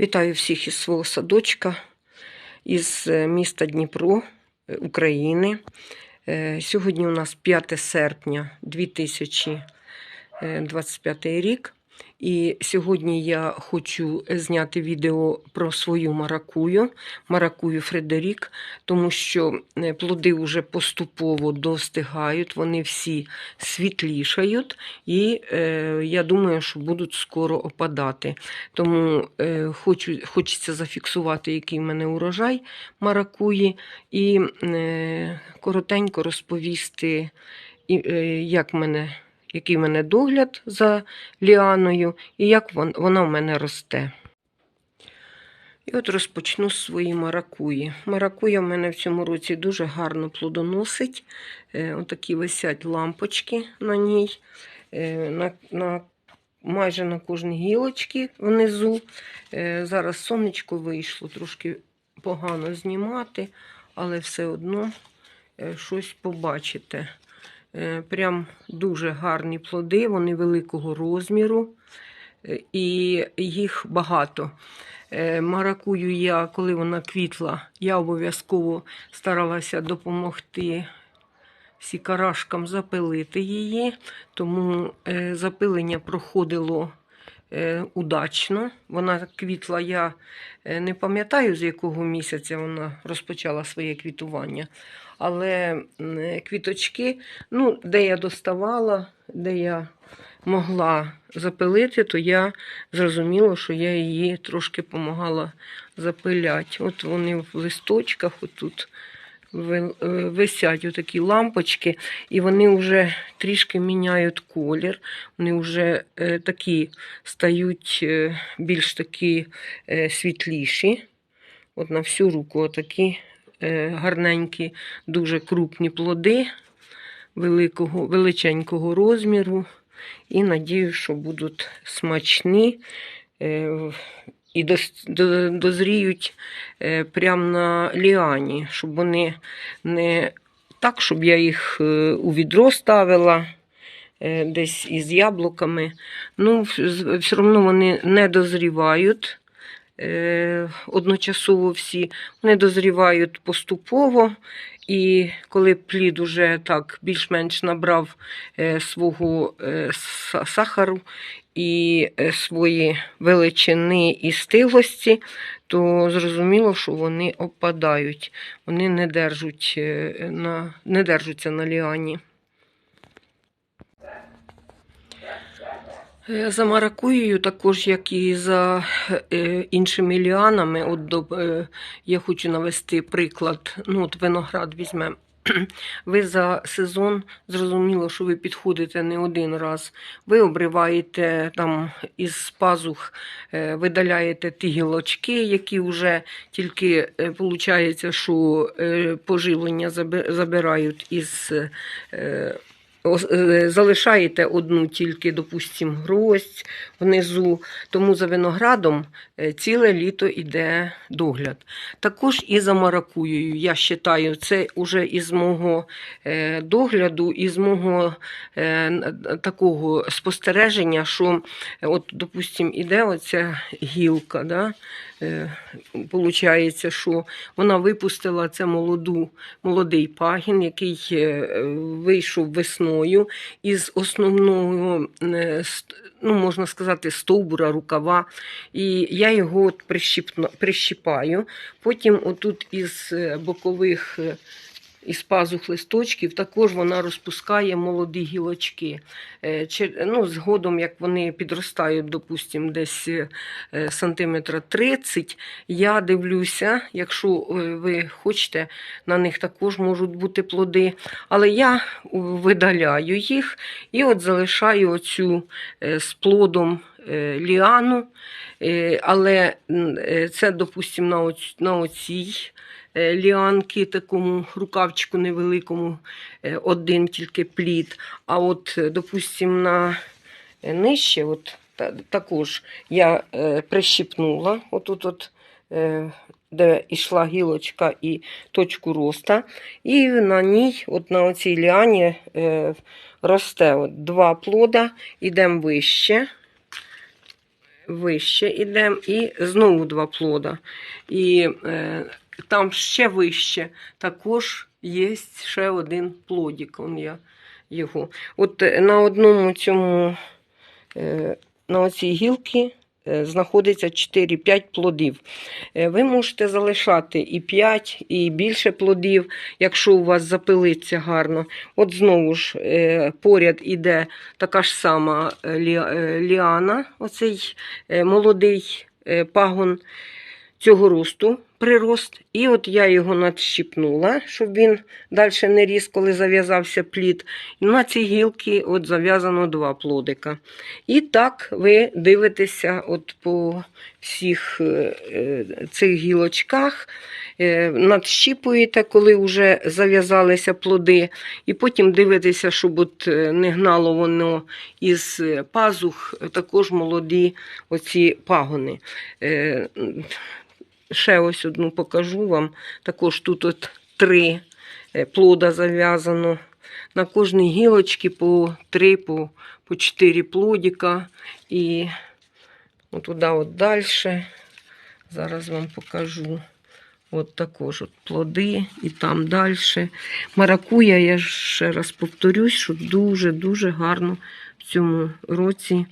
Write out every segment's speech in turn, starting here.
Вітаю всіх із свого садочка, із е, міста Дніпро, е, України. Е, Сьогодні у нас 5 серпня 2025 рік. І сьогодні я хочу зняти відео про свою маракую, маракую Фредерік, тому що е, плоди вже поступово достигають, вони всі світлішають, і е, я думаю, що будуть скоро опадати. Тому е, хочу, хочеться зафіксувати, який в мене урожай маракуї, і е, коротенько розповісти, і, е, як мене який в мене догляд за ліаною і як вона в мене росте. І от розпочну з своєї маракуї. Маракуя в мене в цьому році дуже гарно плодоносить. Е, Отакі висять лампочки на ній. Е, На, на, майже на кожній гілочці внизу. Е, Зараз сонечко вийшло, трошки погано знімати, але все одно щось побачите. Е, Прям дуже гарні плоди, вони великого розміру е, і їх багато. Е, Маракую я, коли вона квітла, я обов'язково старалася допомогти сікарашкам запилити її, тому запилення проходило удачно. Вона квітла, я е, не пам'ятаю, з якого місяця вона розпочала своє квітування. Але е, квіточки, ну, де я доставала, де я могла запилити, то я зрозуміла, що я її трошки допомагала запиляти. От вони в листочках, отут е, висять отакі лампочки, і вони вже трішки міняють колір. Вони вже е, такі стають е, більш такі е, світліші. От на всю руку отакі е, гарненькі, дуже крупні плоди великого, величенького розміру. І надію, що будуть смачні е, і дозріють е, прямо на ліані, щоб вони не так, щоб я їх е, у відро ставила. е, Десь із яблуками. Ну, все одно вони не дозрівають одночасово всі. Вони дозрівають поступово. І коли плід уже так більш-менш набрав е, свого е, сахару і е, свої величини і стиглості, то зрозуміло, що вони опадають. Вони не, держуть, на, не держаться на ліані. За маракуєю, також як і за е, іншими ліанами, от до, е, я хочу навести приклад. Ну, от виноград візьмемо. Ви за сезон зрозуміло, що ви підходите не один раз. Ви обриваєте там із пазух, е, видаляєте ті гілочки, які вже тільки виходить, що поживлення забирають із. Е, Залишаєте одну тільки, допустимо, гроздь внизу, тому за виноградом е, ціле літо йде догляд. Також і за маракуєю, я вважаю, це вже із мого е, догляду, із мого такого спостереження, що, от, допустимо, іде оця гілка, да? Е, Получається, що вона випустила це молоду, молодий пагін, який е, вийшов весною із основного, е, ну, можна сказати, стовбура, рукава. І я його от прищіпаю. Потім отут із е, бокових. Із пазух листочків також вона розпускає молоді гілочки. Е, Ну, згодом, як вони підростають, допустимо, десь е, сантиметра 30, я дивлюся, якщо е, ви хочете, на них також можуть бути плоди. Але я видаляю їх і от залишаю оцю з плодом ліану. Але це, допустимо, на, оцій ліанки, такому рукавчику невеликому, е, один тільки плід. А от, е, допустимо, на е, нижче, от, також я е, прищипнула, отут от, е, де йшла гілочка і точку роста. І на ній, от на оцій ліані, е, росте от два плода, ідемо вище. вище йдемо, і знову два плода. І е, там ще вище також є ще один плодик. Он я його. От е, на одному цьому, е, на оцій гілці е, знаходиться 4-5 плодів. Ви можете залишати і 5, і більше плодів, якщо у вас запилиться гарно. От знову ж поряд іде така ж сама лі- ліана, оцей молодий пагон цього росту, прирост. І от я його надщипнула, щоб він далі не ріс, коли зав'язався плід. На цій гілці от зав'язано два плодика. І так ви дивитеся от по всіх е, е, цих гілочках, е, надщіпуєте, коли вже зав'язалися плоди, і потім дивитеся, щоб от не гнало воно із пазух, також молоді оці пагони. Ще ось одну покажу вам. Також тут от три е, плода зав'язано. На кожній гілочці по три, по, по чотири плодика. І туди от далі. Зараз вам покажу. От також от плоди і там далі. Маракуя, я ще раз повторюсь, що дуже-дуже гарно в цьому році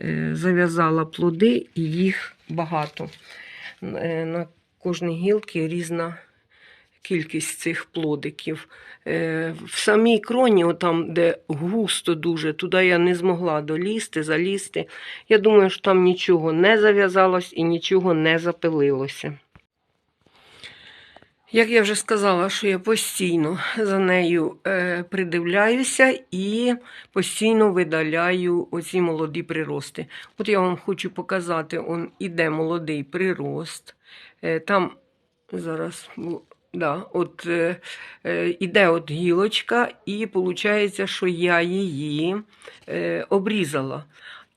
е, зав'язала плоди і їх багато. Е, На кожній гілці різна кількість цих плодиків. Е, В самій кроні, там, де густо дуже, туди я не змогла долізти, залізти. Я думаю, що там нічого не зав'язалось і нічого не запилилося. Як я вже сказала, що я постійно за нею е, придивляюся і постійно видаляю оці молоді прирости. От я вам хочу показати, он іде молодий прирост. Е, там зараз да, от, е, іде от гілочка, і виходить, що я її обрізала.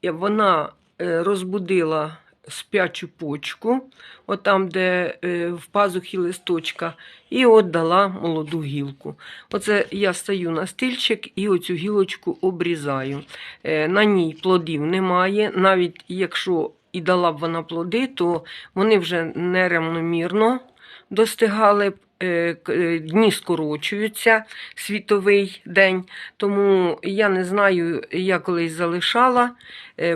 Вона розбудила спячу почку, от там, де е, в пазухі листочка, і от дала молоду гілку. Оце я стаю на стильчик і оцю гілочку обрізаю. Е, на ній плодів немає, навіть якщо і дала б вона плоди, то вони вже неравномірно достигали б. е, Дні скорочуються світовий день, тому я не знаю, я колись залишала,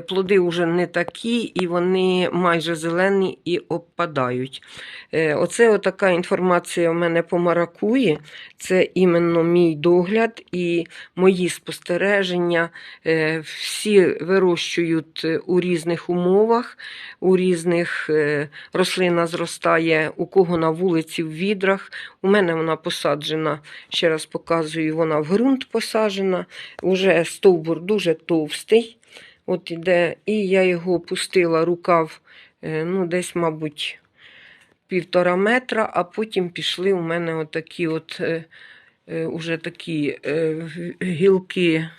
плоди вже не такі, і вони майже зелені і обпадають. Е, Оце така інформація в мене по маракуї. Це іменно мій догляд і мої спостереження. Е, Всі вирощують е, у різних умовах, у різних е, рослина зростає, у кого на вулиці в відрах. У мене вона посаджена, ще раз показую, вона в ґрунт посаджена. Уже стовбур дуже товстий. От іде, і я його пустила рукав, е, ну, десь, мабуть, півтора метра, а потім пішли у мене отакі от е, е, уже такі гілки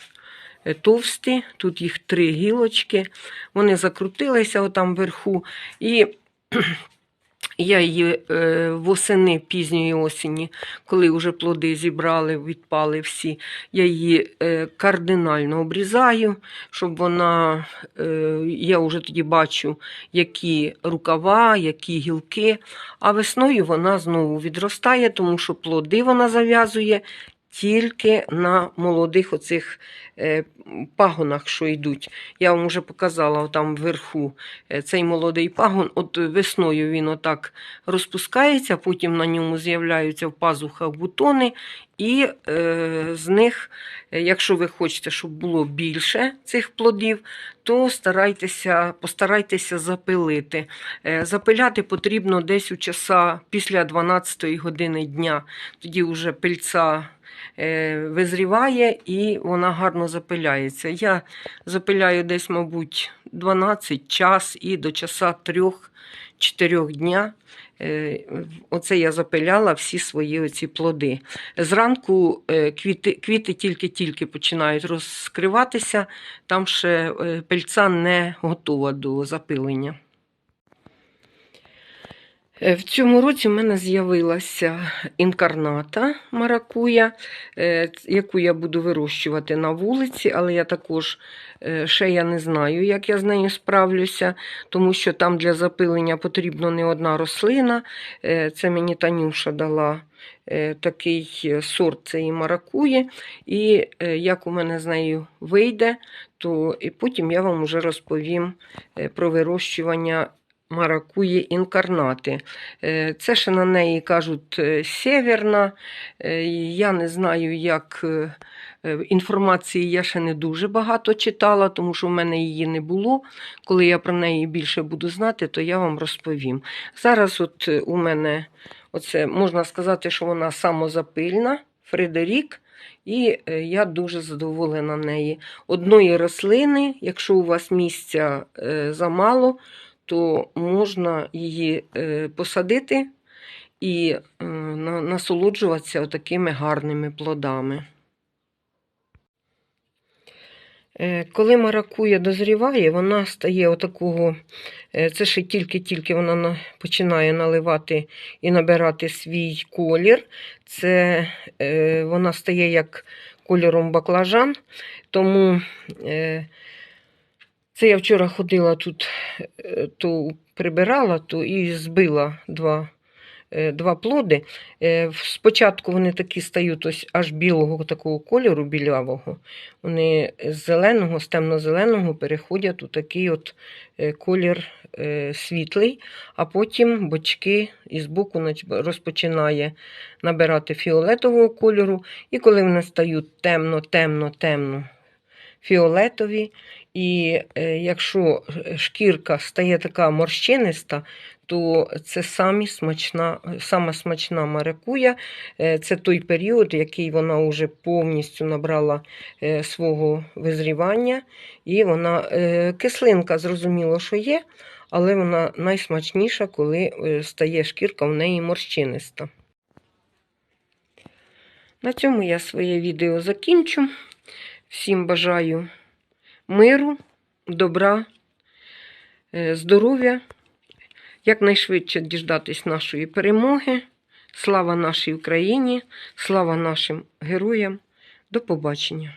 товсті. Тут їх три гілочки. Вони закрутилися отам вверху. І я її е, восени пізньої осені, коли вже плоди зібрали, відпали всі, я її е, кардинально обрізаю, щоб вона, е, я вже тоді бачу, які рукава, які гілки, а весною вона знову відростає, тому що плоди вона зав'язує тільки на молодих оцих е, пагонах, що йдуть. Я вам вже показала там вверху е, цей молодий пагон. От весною він отак розпускається, потім на ньому з'являються в пазухах бутони, і е, з них, якщо ви хочете, щоб було більше цих плодів, то старайтеся, постарайтеся запилити. Е, Запиляти потрібно десь у часа після 12 години дня. Тоді вже пильця е, визріває і вона гарно запиляється. Я запиляю десь, мабуть, 12 час і до часа 3-4 дня. Е, Оце я запиляла всі свої оці плоди. Зранку е, квіти, квіти тільки-тільки починають розкриватися, там ще е, пельця не готова до запилення. Е, В цьому році в мене з'явилася інкарната маракуя, е, яку я буду вирощувати на вулиці, але я також е, ще я не знаю, як я з нею справлюся, тому що там для запилення потрібно не одна рослина. Це мені Танюша дала такий сорт цієї маракуї. І як у мене з нею вийде, то і потім я вам вже розповім про вирощування маракуї інкарнати. Е, Це ще на неї кажуть е, сєвєрна. Е, Я не знаю, як інформації я ще не дуже багато читала, тому що в мене її не було. Коли я про неї більше буду знати, то я вам розповім. Зараз от у мене оце можна сказати, що вона самозапильна, Фредерік. І я дуже задоволена неї. Одної рослини, якщо у вас місця замало, то можна її е, посадити і е, насолоджуватися такими гарними плодами. Е, Коли маракуя дозріває, вона стає отакого, це ще тільки-тільки вона починає наливати і набирати свій колір. Це вона стає як кольором баклажан. Тому це я вчора ходила тут, е, то прибирала, то і збила два, е, два плоди. Е, Спочатку вони такі стають ось аж білого такого кольору, білявого. Вони з зеленого, з темно-зеленого переходять у такий от колір світлий, а потім бочки із боку розпочинає набирати фіолетового кольору. І коли вони стають темно, темно, темно фіолетові, і е, якщо шкірка стає така морщиниста, то це самі смачна, сама смачна маракуя. Е, Це той період, який вона вже повністю набрала е, свого визрівання. І вона кислинка, зрозуміло, що є, але вона найсмачніша, коли стає шкірка в неї морщиниста. На цьому я своє відео закінчу. Всім бажаю миру, добра, е, здоров'я, якнайшвидше діждатись нашої перемоги. Слава нашій Україні, слава нашим героям. До побачення!